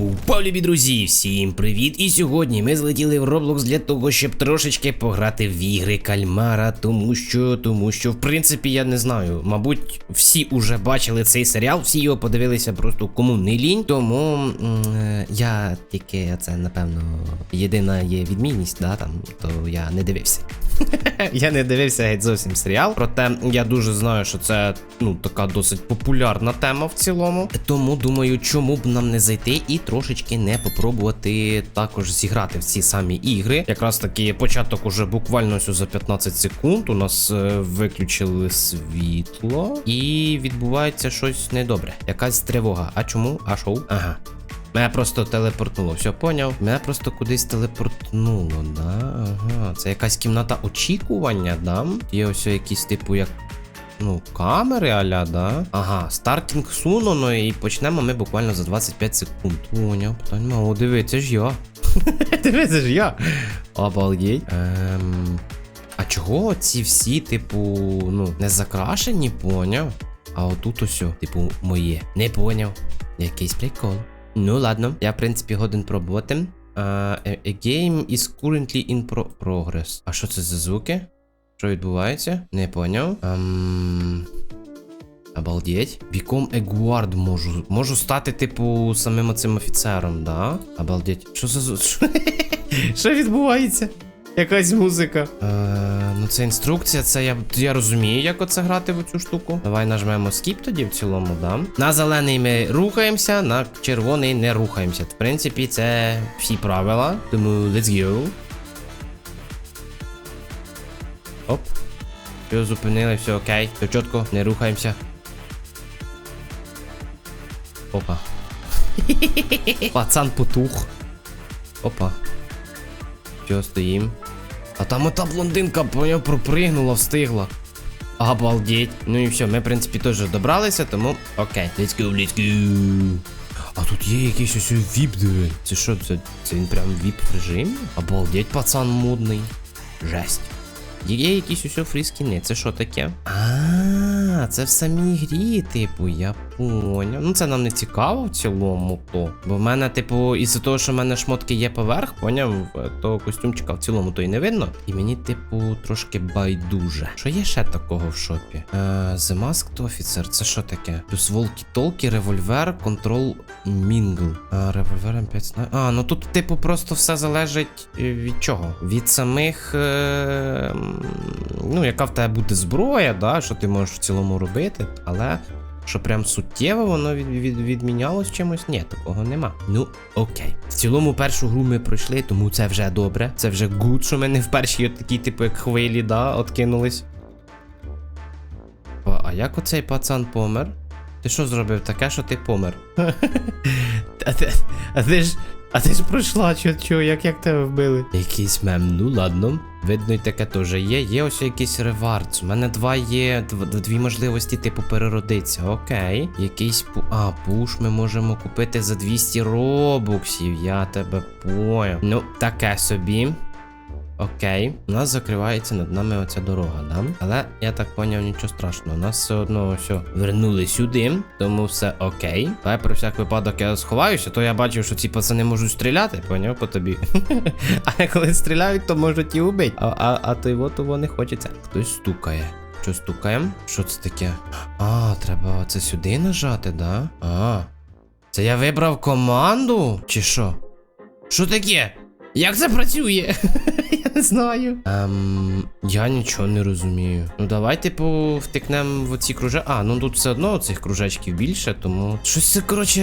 Упав, любі друзі, всім привіт! І сьогодні ми злетіли в Roblox для того, щоб трошечки пограти в ігри кальмара, тому що, тому що, в принципі, я не знаю. Мабуть, всі уже бачили цей серіал, всі його подивилися просто кому не лінь. Тому м, е, я тільки це, напевно, єдина є відмінність, да, там, то я не дивився. Я не дивився геть зовсім серіал, проте я дуже знаю, що це ну така досить популярна тема в цілому. Тому думаю, чому б нам не зайти і трошечки не попробувати також зіграти в ці самі ігри. Якраз таки початок уже буквально за 15 секунд. У нас е, виключили світло, і відбувається щось недобре. Якась тривога. А чому? А шоу? Ага. Мене просто телепортнуло, все поняв. Мене просто кудись телепортнуло, да? Ага. Це якась кімната очікування, да? Є ось якісь, типу, як. Ну, камери аля, да? Ага, стартінг суноно, і почнемо ми буквально за 25 секунд. Поняв, питань. О, диви, це ж я. диви, це ж я. Обалдеть. Ем... А чого ці всі, типу, ну, не закрашені, поняв? А отут ось, типу, моє. Не поняв. Якийсь прикол. Ну ладно, я в принципі годен пробувати. Uh, a, game is currently in pro progress. А що це за звуки? Що відбувається? Не поняв. Um, обалдеть. Become a guard можу. Можу стати, типу, самим оцим офіцером, да? Обалдеть. Що за звук? Що відбувається? Якась музика. Е, ну це інструкція, це я, я розумію, як оце грати в цю штуку. Давай нажмемо skip тоді в цілому, да. На зелений ми рухаємося, на червоний не рухаємося. В принципі, це всі правила. Тому let's go. Оп. Все, зупинили, все окей. Все чітко, не рухаємося. Опа. Пацан потух. Опа. Все, стоїм. А там ота блондинка поняв, пропригнула, встигла. Обалдеть. Ну і все, ми, в принципі, теж добралися, тому окей. Let's go, let's go. А тут є якийсь ось віп, диви. Це що, це, це він прям віп в режимі? Обалдеть, пацан модний. Жесть. Є якісь усьо фріскіни, це що таке? А, це в самій грі, типу, я поняв. Ну це нам не цікаво в цілому, то. Бо в мене, типу, із-за того, що в мене шмотки є поверх, поняв, то костюмчика в цілому то й не видно. І мені, типу, трошки байдуже. Що є ще такого в шопі? Е, The Masked Officer, це що таке? Плюс волкі-толки, револьвер, контрол мінгл. Револьвер М5. А, ну тут, типу, просто все залежить е, від чого? Від самих. Е, ну, яка в тебе буде зброя, да, що ти можеш в цілому робити, але. Що прям суттєво воно від, від, відмінялось чимось? Ні, такого нема. Ну, окей. В цілому першу гру ми пройшли, тому це вже добре. Це вже гуд, що ми не в першій от такі, типу, як хвилі, да, откинулись. А як оцей пацан помер? Ти що зробив таке, що ти помер? А ти ж. А ти ж пройшла, чо, чо, як, як тебе вбили? Якийсь мем, ну ладно. Видно, і таке теж є. Є ось якийсь ревардс. У мене два є, дв- дві можливості, типу, переродитися. Окей. Якийсь пу. А, пуш ми можемо купити за 200 робоксів. Я тебе поняв. Ну, таке собі. Окей, у нас закривається над нами оця дорога, да? Але я так поняв, нічого страшного. Нас все одно все вернули сюди, тому все окей. Давай про всяк випадок я сховаюся, то я бачив, що ці пацани можуть стріляти, поняв по тобі. а коли стріляють, то можуть і убити. А, а, а то його того не хочеться. Хтось стукає. Що стукає? Що це таке? А, треба це сюди нажати, да? А. Це я вибрав команду? Чи що? Що таке? Як це працює? Я не знаю. Ем, я нічого не розумію. Ну давай, типу, втикнемо в оці круже. А, ну тут все одно цих кружечків більше, тому. Щось це, коротше,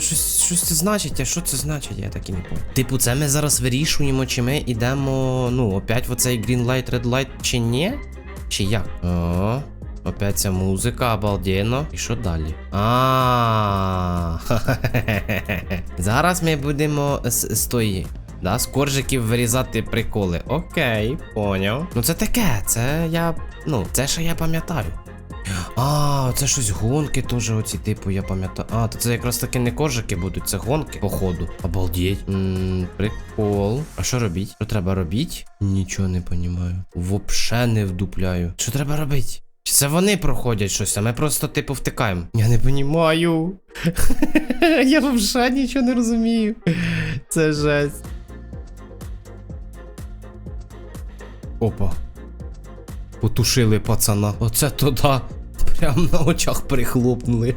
щось, щось це значить, а що це значить, я так і не пам'ятаю. Типу, це ми зараз вирішуємо, чи ми йдемо, ну, опять в оцей green light, red light, чи ні? Чи як? О, опять ця музика, обалденно. І що далі? А. Зараз ми будемо з тої. Да, з коржиків вирізати приколи. Окей, поняв. Ну це таке, це я. Ну, це ще я пам'ятаю. А, це щось гонки теж оці, типу, я пам'ятаю. А, то це якраз таки не коржики будуть, це гонки, походу. Обалдеть. Ммм, прикол. А що робіть? Що треба робіть? Нічого не понімаю. Вообще не вдупляю. Що треба робити? Чи це вони проходять щось, а ми просто типу втикаємо? Я не понімаю. Я взагалі нічого не розумію. Це жесть. Опа. Потушили пацана. Оце то да. Прям на очах прихлопнули.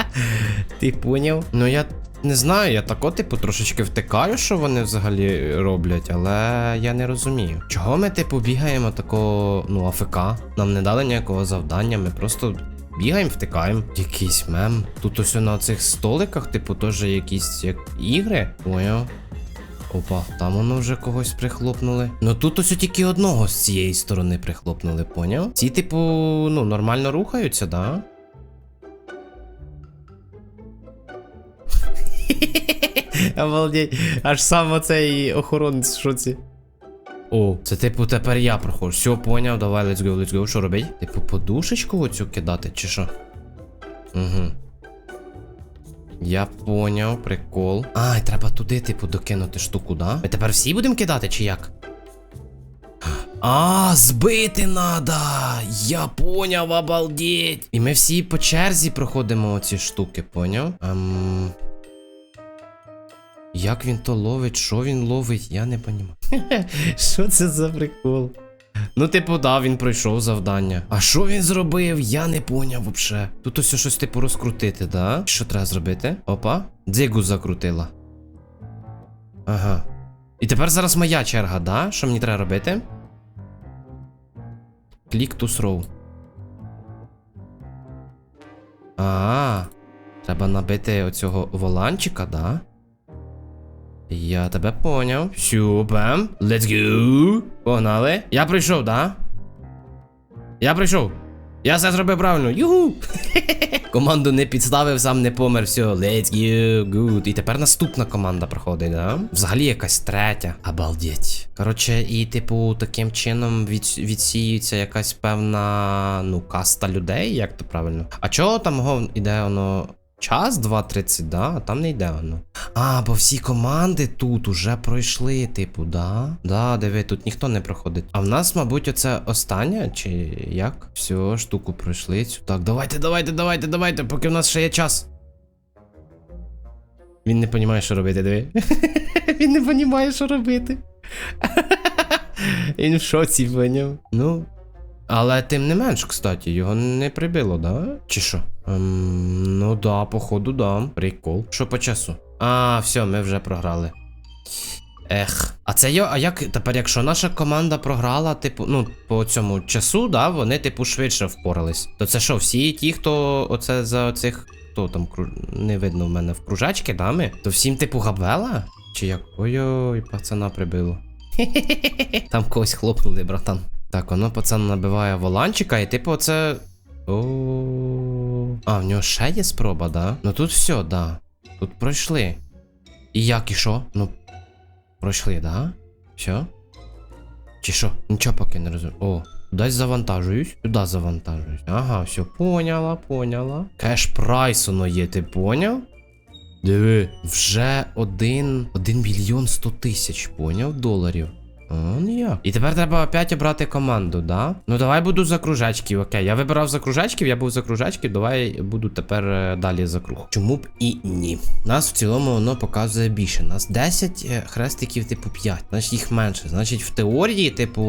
Ти поняв? Ну я не знаю, я тако, типу, трошечки втикаю, що вони взагалі роблять, але я не розумію. Чого ми, типу, бігаємо такого, ну, АФК? Нам не дали ніякого завдання, ми просто бігаємо, втикаємо. Якийсь мем. Тут ось на цих столиках, типу, теж якісь як ігри. Поняв? Опа, там воно вже когось прихлопнули. Ну тут ось тільки одного з цієї сторони прихлопнули, поняв? Ці, типу, ну, нормально рухаються, да? Обалдеть, аж сам оцей охоронець в шоці. О, це типу тепер я проходжу. Все, поняв, давай, let's go, let's go. Що робить? Типу подушечку оцю кидати, чи що? Угу. Я поняв, прикол. А, і треба туди, типу, докинути штуку, да? Ми тепер всі будемо кидати, чи як? А, збити надо! Я поняв, обалдеть! І ми всі по черзі проходимо оці штуки, поняв? Ем... Як він то ловить, що він ловить, я не розумію. Що це за прикол? Ну, типу, да, він пройшов завдання. А що він зробив? Я не поняв вообще. Тут ось щось, типу, розкрутити, да? Що треба зробити? Опа, дзигу закрутила. Ага. І тепер зараз моя черга, да? Що мені треба робити? Клік to throw. А, треба набити оцього воланчика, да? Я тебе поняв. Сюпем. Let's go. Погнали. Я прийшов, да? Я прийшов. Я все зробив правильно. Югу. Команду не підставив, сам не помер. Все, let's go. Good. І тепер наступна команда проходить, да? Взагалі якась третя. Обалдеть. Коротше, і, типу, таким чином від, відсіюється якась певна, ну, каста людей, як то правильно. А чого там го іде воно? Час 2.30, да, там не йде воно. А, бо всі команди тут уже пройшли, типу, да? Да, диви, тут ніхто не проходить. А в нас, мабуть, оце остання, чи як? Все, штуку пройшли. Цю. Так, давайте, давайте, давайте, давайте, поки в нас ще є час. Він не розуміє, що робити, диви. Він не розуміє, що робити. Він в шоці поняв. Ну. Але тим не менш, кстати, його не прибило, да? Чи що? Ем, ну да, походу, да. Прикол. Що по часу? А, все, ми вже програли. Ех. А це йо, а як тепер, якщо наша команда програла, типу, ну, по цьому часу, да, вони, типу, швидше впорались. То це що, всі ті, хто оце за цих. Хто там не видно в мене в кружачки, дами? То всім, типу, габела? Чи як? Ой-ой, пацана прибило. Там когось хлопнули, братан. Так, воно пацан набиває воланчика, і типу оце. О. А, в нього ще є спроба, да? Ну тут все, да. Тут пройшли. І як і що? Ну. Пройшли, да? Все? Чи що? Нічого поки не розумію. О, кудись завантажуюсь, сюди завантажуюсь. Ага, все, поняла, поняла. Кеш прайс воно є, ти поняв? Диви. Вже один. Один мільйон сто тисяч, поняв, доларів. А, ну. І тепер треба опять обрати команду, да? Ну давай буду за кружачків, окей. Я вибирав за кружачків, я був за кружачків, давай буду тепер е, далі за круг. Чому б і ні? Нас в цілому воно показує більше. Нас 10 е, хрестиків, типу 5. Значить їх менше. Значить, в теорії, типу,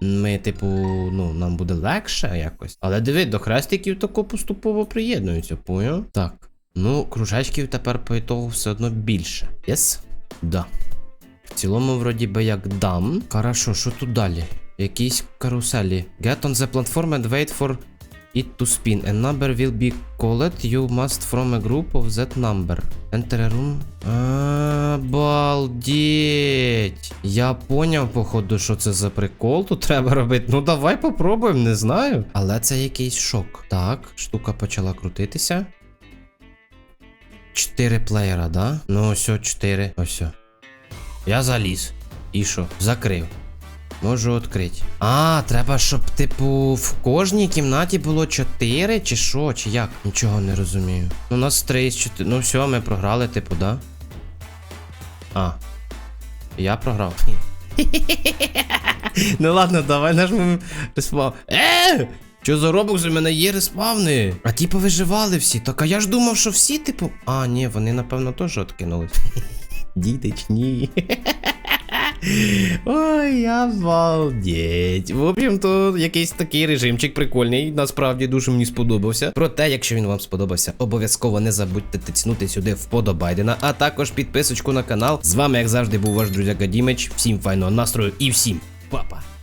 ми, типу, ну, нам буде легше якось. Але диви, до хрестиків тако поступово приєднуються, поняв? Так. Ну, кружачків тепер по ітогу все одно більше. Єс? Да. Цілому, вроді би, як дам. Хорошо, що тут далі? Якісь каруселі. Get on the platform and wait for it to spin. A number will be called. You must from a group of that number. Enter a room. Обалдеть. Я поняв, походу, що це за прикол. Тут треба робити. Ну давай попробуємо, не знаю. Але це якийсь шок. Так, штука почала крутитися. Чотири плеєра, да? Ну, ось, чотири. Ось. Я заліз. І що? Закрив. Можу відкрити. А, треба, щоб, типу, в кожній кімнаті було 4 чи що, чи як? Нічого не розумію. У нас 3 з 4. Ну все, ми програли, типу, да? А. Я програв. ну ладно, давай нажмемо респаун. Е! Що за робокс у мене є респавни? А ті повиживали всі. Так а я ж думав, що всі, типу. А, ні, вони напевно теж откинулись. Діточні. Ой, обалдеть. В общем-то, якийсь такий режимчик прикольний. Насправді дуже мені сподобався. Проте, якщо він вам сподобався, обов'язково не забудьте тицнути сюди вподобайдена, а також підписочку на канал. З вами, як завжди, був ваш друзяка Дімич. Всім файного настрою і всім па-па!